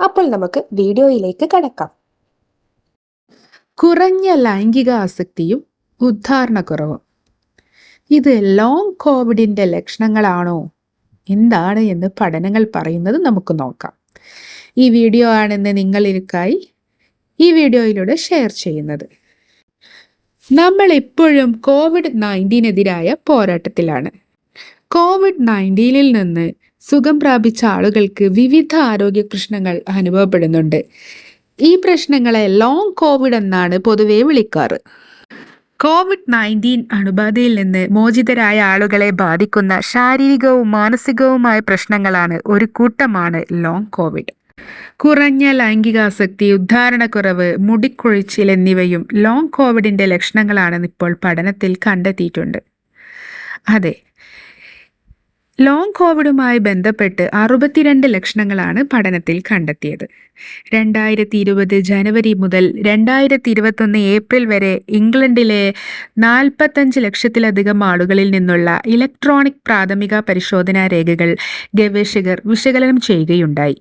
അപ്പോൾ നമുക്ക് വീഡിയോയിലേക്ക് കടക്കാം. കുറഞ്ഞ ലൈംഗിക ആസക്തിയും ഉദ്ധാരണക്കുറവും. ഇത് ലോങ് കോവിഡിന്റെ ലക്ഷണങ്ങളാണോ? എന്താണ് എന്ന് പഠനങ്ങൾ പറയുന്നത് നമുക്ക് നോക്കാം. ഈ വീഡിയോ ആണെന്ന് നിങ്ങളിലേക്കായി ഈ വീഡിയോയിലൂടെ ഷെയർ ചെയ്യുന്നത്. നമ്മൾ എപ്പോഴും കോവിഡ് നയന്റീനെതിരായ പോരാട്ടത്തിലാണ്. കോവിഡ് നയന്റീനിൽ നിന്ന് സുഖം പ്രാപിച്ച ആളുകൾക്ക് വിവിധ ആരോഗ്യ പ്രശ്നങ്ങൾ അനുഭവപ്പെടുന്നുണ്ട്. ഈ പ്രശ്നങ്ങളെ ലോങ് കോവിഡ് എന്നാണ് പൊതുവെ വിളിക്കാറ്. കോവിഡ് നയന്റീൻ അണുബാധയിൽ നിന്ന് മോചിതരായ ആളുകളെ ബാധിക്കുന്ന ശാരീരികവും മാനസികവുമായ പ്രശ്നങ്ങളാണ് ഒരു കൂട്ടമാണ് ലോങ് കോവിഡ് കുറഞ്ഞ ലൈംഗികാസക്തി ഉദ്ധാരണക്കുറവ് മുടിക്കൊഴിച്ചിൽ എന്നിവയും ലോങ് കോവിഡിന്റെ ലക്ഷണങ്ങളാണെന്ന് ഇപ്പോൾ പഠനത്തിൽ കണ്ടെത്തിയിട്ടുണ്ട്. അതെ ലോങ് കോവിഡുമായി ബന്ധപ്പെട്ട് അറുപത്തിരണ്ട് ലക്ഷണങ്ങളാണ് പഠനത്തിൽ കണ്ടെത്തിയത്. രണ്ടായിരത്തി ഇരുപത് ജനുവരി മുതൽ രണ്ടായിരത്തി ഇരുപത്തൊന്ന് ഏപ്രിൽ വരെ ഇംഗ്ലണ്ടിലെ നാൽപ്പത്തഞ്ച് ലക്ഷത്തിലധികം ആളുകളിൽ നിന്നുള്ള ഇലക്ട്രോണിക് പ്രാഥമിക പരിശോധനാ രേഖകൾ ഗവേഷകർ വിശകലനം ചെയ്യുകയുണ്ടായി.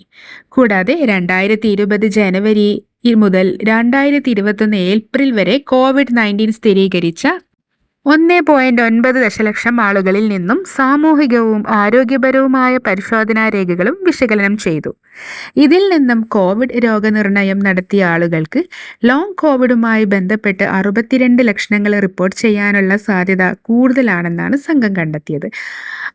കൂടാതെ രണ്ടായിരത്തി ഇരുപത് ജനുവരി മുതൽ രണ്ടായിരത്തി ഇരുപത്തൊന്ന് ഏപ്രിൽ വരെ കോവിഡ് നയന്റീൻ സ്ഥിരീകരിച്ച ഒന്ന് പോയിന്റ് ഒൻപത് ദശലക്ഷം ആളുകളിൽ നിന്നും സാമൂഹികവും ആരോഗ്യപരവുമായ പരിശോധനാ രേഖകളും വിശകലനം ചെയ്തു. ഇതിൽ നിന്നും കോവിഡ് രോഗനിർണയം നടത്തിയ ആളുകൾക്ക് ലോങ് കോവിഡുമായി ബന്ധപ്പെട്ട് അറുപത്തിരണ്ട് ലക്ഷണങ്ങൾ റിപ്പോർട്ട് ചെയ്യാനുള്ള സാധ്യത കൂടുതലാണെന്നാണ് സംഘം കണ്ടെത്തിയത്.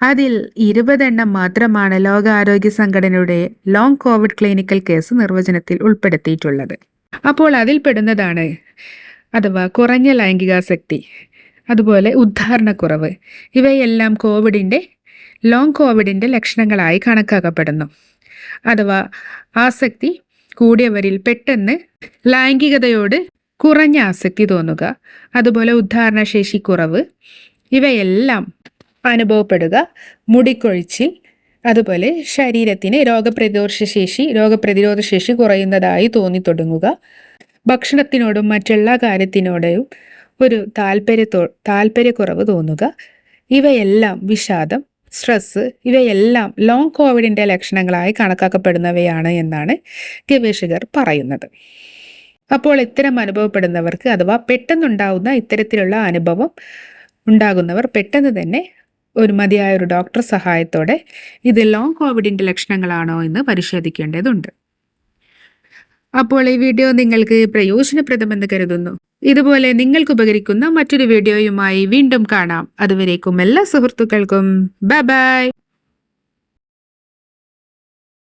അതിൽ ഇരുപതെണ്ണം മാത്രമാണ് ലോകാരോഗ്യ സംഘടനയുടെ ലോങ് കോവിഡ് ക്ലിനിക്കൽ കേസ് നിർവചനത്തിൽ ഉൾപ്പെടുത്തിയിട്ടുള്ളത്. അപ്പോൾ അതിൽപ്പെടുന്നതാണ് അഥവാ കുറഞ്ഞ ലൈംഗികാസക്തി. അതുപോലെ ഉദ്ധാരണക്കുറവ്. ഇവയെല്ലാം കോവിഡിന്റെ ലോങ് കോവിഡിന്റെ ലക്ഷണങ്ങളായി കണക്കാക്കപ്പെടുന്നു. അഥവാ ആസക്തി കൂടിയവരിൽ പെട്ടെന്ന് ലൈംഗികതയോട് കുറഞ്ഞ ആസക്തി തോന്നുക അതുപോലെ ഉദ്ധാരണശേഷി കുറവ് ഇവയെല്ലാം അനുഭവപ്പെടുക മുടിക്കൊഴിച്ചിൽ അതുപോലെ ശരീരത്തിന് രോഗപ്രതിരോധ ശേഷി രോഗപ്രതിരോധ ശേഷി കുറയുന്നതായി തോന്നി തുടങ്ങുക ഭക്ഷണത്തിനോടും മറ്റെല്ലാ കാര്യത്തിനോടും ഒരു താല്പര്യത്തോ താല്പര്യക്കുറവ് തോന്നുക. ഇവയെല്ലാം വിഷാദം സ്ട്രെസ് ഇവയെല്ലാം ലോങ് കോവിഡിന്റെ ലക്ഷണങ്ങളായി കണക്കാക്കപ്പെടുന്നവയാണ് എന്നാണ് ഗവേഷകർ പറയുന്നത്. അപ്പോൾ ഇത്തരം അനുഭവപ്പെടുന്നവർക്ക് അഥവാ പെട്ടെന്നുണ്ടാകുന്ന ഇത്തരത്തിലുള്ള അനുഭവം ഉണ്ടാകുന്നവർ പെട്ടെന്ന് തന്നെ ഒരു മതിയായ ഒരു ഡോക്ടർ സഹായത്തോടെ ഇത് ലോങ് കോവിഡിന്റെ ലക്ഷണങ്ങളാണോ എന്ന് പരിശോധിക്കേണ്ടതുണ്ട്. അപ്പോൾ ഈ വീഡിയോ നിങ്ങൾക്ക് പ്രയോജനപ്രദമെന്ന് കരുതുന്നു. ഇതുപോലെ നിങ്ങൾക്ക് ഉപകരിക്കുന്ന മറ്റൊരു വീഡിയോയുമായി വീണ്ടും കാണാം. അതുവരേക്കും എല്ലാ സുഹൃത്തുക്കൾക്കും. Bye bye